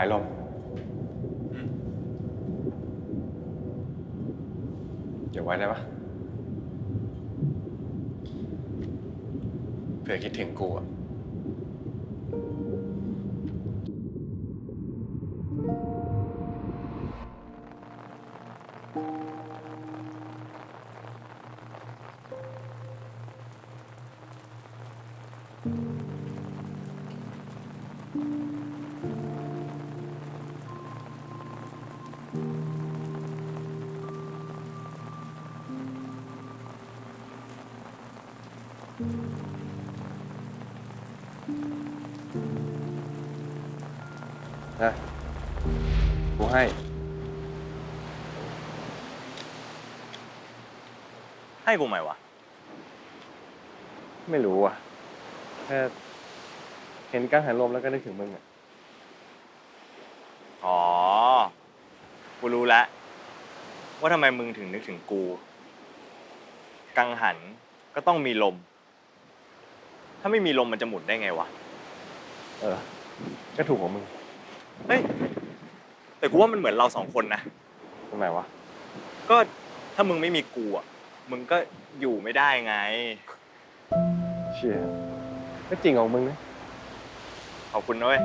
ายลม เดี๋ยวไว้ได้ปะเผื่อคิดถึงกูอะ นะกูให้ ให้กูไหมวะ ไม่รู้อะแค่เห็นกังหันลมแล้วก็นึกถึงมึงอะ อ๋อ กูรู้แล้วว่าทำไมมึงถึงนึกถึงกู กังหันก็ต้องมีลม ถ้าไม่มีลมมันจะหมุนได้ไงวะ เออ ก็ถูกของมึง เฮ้ย แต่กูว่ามันเหมือนเราสองคนนะ ตรงไหนวะ ก็ถ้ามึงไม่มีกูอะ มึงก็อยู่ไม่ได้ไง เชี่ยก็จริงของมึงนะขอบคุณนะเว้ย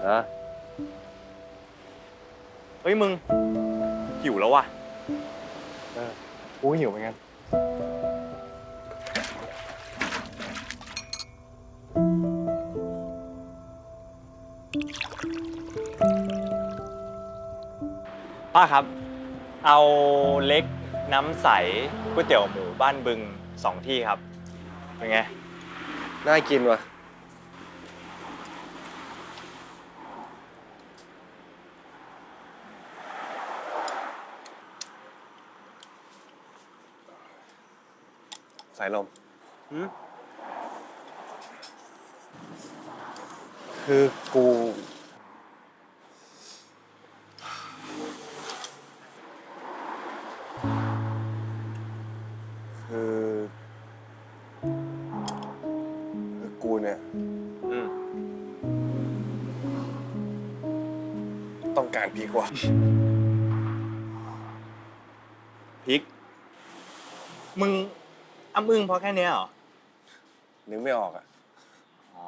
เออเฮ้ยมึงหิวแล้วว่ะเออกูหิวเหมือนกัน ป้าครับ เอาเล็กน้ำใสก๋วยเตี๋ยวหมูบ้านบึงสองที่ครับ เป็นไง น่ากินว่ะ สายลม หืม คือกู การพีกว่าพริก มึงอ้ำอึ้งเพราะแค่เนี้ยเหรอ นึกไม่ออกอะ อ๋อ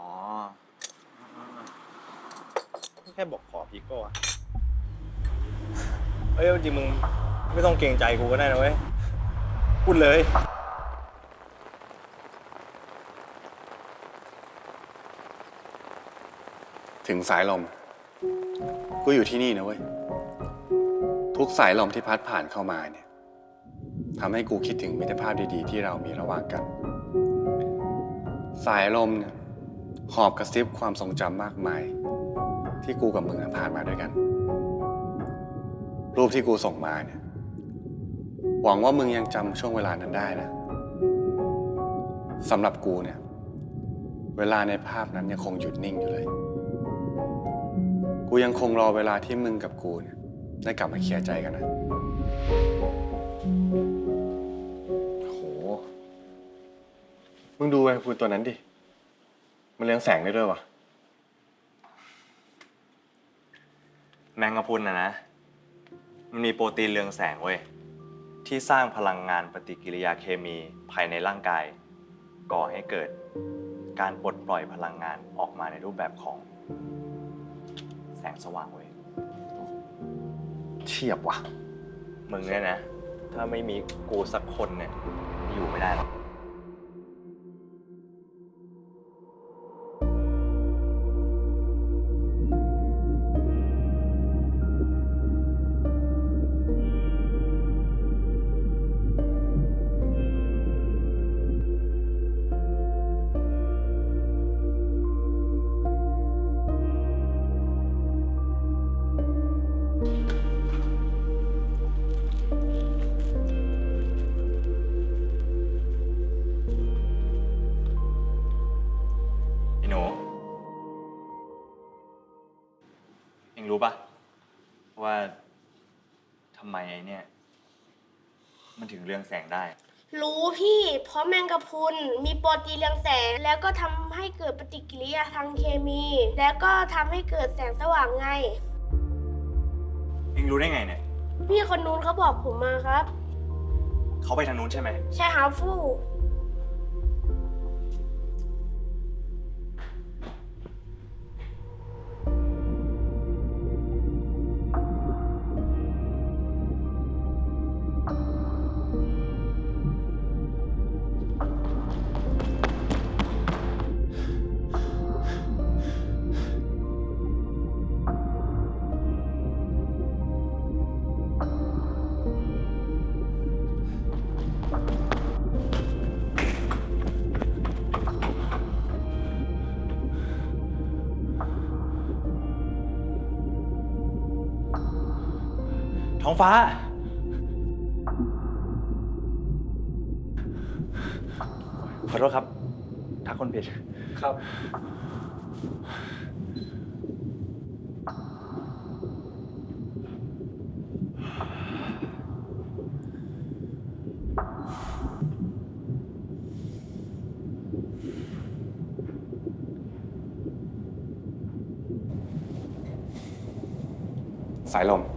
แค่บอกขอพริกก็วะเอ้ยจริงมึงไม่ต้องเกรงใจกูก็ได้นะเว้ย พูดเลย ถึงสายลม กูอยู่ที่นี่นะเว้ย ทุกสายลมที่พัดผ่านเข้ามาเนี่ยทำให้กูคิดถึงมิตรภาพดีๆ ที่เรามีระหว่างกัน สายลมเนี่ยหอบกระซิบความทรงจำมากมาย ที่กูกับมึงผ่านมาด้วยกัน รูปที่กูส่งมาเนี่ย หวังว่ามึงยังจำช่วงเวลานั้นได้นะสำหรับกูเนี่ย เวลาในภาพนั้นยังคงหยุดนิ่งอยู่เลย กูยังคงรอเวลาที่มึงกับกูเนี่ย ได้กลับมาเคลียร์ใจกันนะโห มึงดูไอ้พูตัวนั้นดิ มันเรืองแสงได้ด้วยวะแมงกะพรุนนะนะ มันมีโปรตีนเรืองแสงเว้ย ที่สร้างพลังงานปฏิกิริยาเคมีภายในร่างกาย ก่อให้เกิดการปลดปล่อยพลังงานออกมาในรูปแบบของ แสงสว่างเว้ย เฉียบว่ะ มึงเนี่ยนะ ถ้าไม่มีกูสักคนเนี่ย อยู่ไม่ได้หรอก รู้ปะว่าทำไมไอ้เนี่ย มันถึงเรืองแสงได้ รู้พี่ เพราะแมงกะพรุนมีโปรตีนเรืองแสง แล้วก็ทำให้เกิดปฏิกิริยาทางเคมี แล้วก็ทำให้เกิดแสงสว่างไง เองรู้ได้ไงเนี่ย พี่คนนู้นเขาบอกผมมาครับ เขาไปทางนู้นใช่ไหม ใช่ฮาฟู ท้องฟ้า ขอโทษครับ ทักคนผิด ครับ สายลม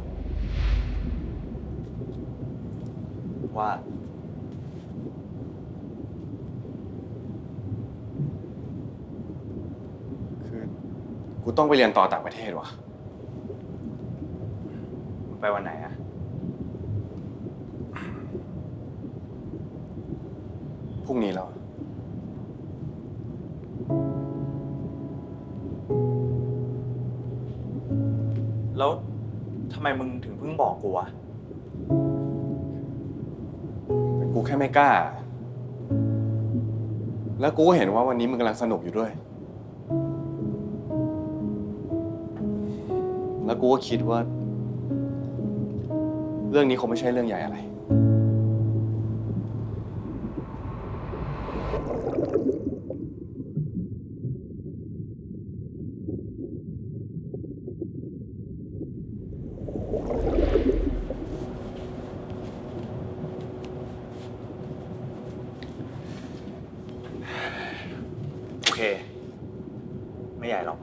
ว่า คือกูต้องไปเรียนต่อต่างประเทศว่ะ ไปวันไหนอะพรุ่งนี้แล้ว แล้วทำไมมึงถึงเพิ่งบอกกูอะ กูแค่ไม่กล้า แล้วกูก็เห็นว่าวันนี้มึงกำลังสนุกอยู่ด้วย แล้วกูก็คิดว่า เรื่องนี้คงไม่ใช่เรื่องใหญ่อะไร เค ไม่ใหญ่หรอก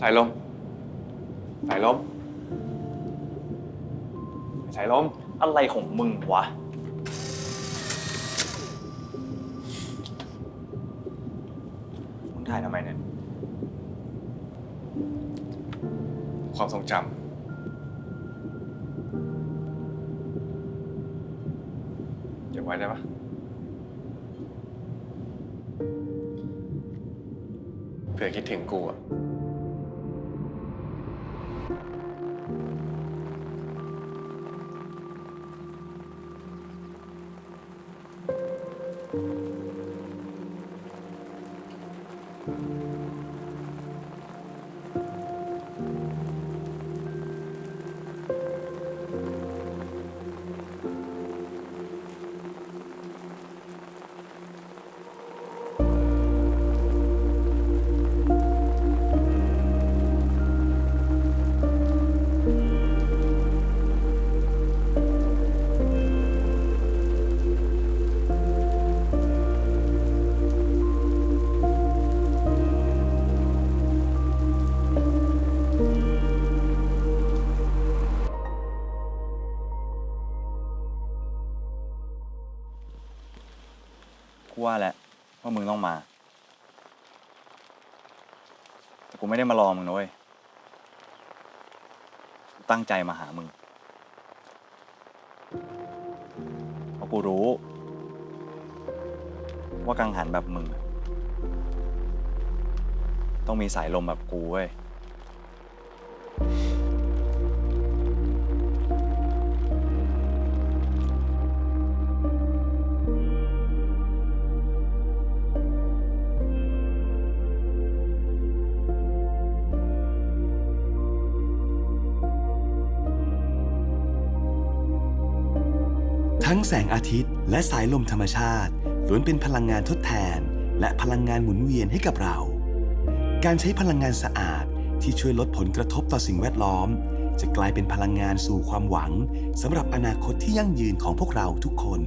สายลม สายลมายลมอะไรของมึงวะ มึงถ่ายทำไมเนี่ย ความทรงจำเก็บไว้ได้ปะเผื่อคิดถึงกูอะ ว่าแหละว่ามึงต้องมา แต่กูไม่ได้มารอมึงนะเว้ยกูตั้งใจมาหามึงเพราะกูรู้ ว่ากังหันแบบมึง ต้องมีสายลมแบบกูเว้ย ทั้งแสงอาทิตย์และสายลมธรรมชาติล้วนเป็นพลังงานทดแทน และพลังงานหมุนเวียนให้กับเรา การใช้พลังงานสะอาดที่ช่วยลดผลกระทบต่อสิ่งแวดล้อม จะกลายเป็นพลังงานสู่ความหวังสำหรับอนาคตที่ยั่งยืนของพวกเราทุกคน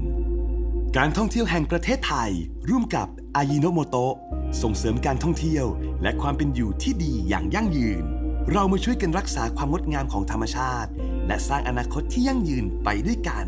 การท่องเที่ยวแห่งประเทศไทย ร่วมกับอายิโนโมโตะส่งเสริมการท่องเที่ยว และความเป็นอยู่ที่ดีอย่างยั่งยืน เรามาช่วยกันรักษาความงดงามของธรรมชาติ และสร้างอนาคตที่ยั่งยืนไปด้วยกัน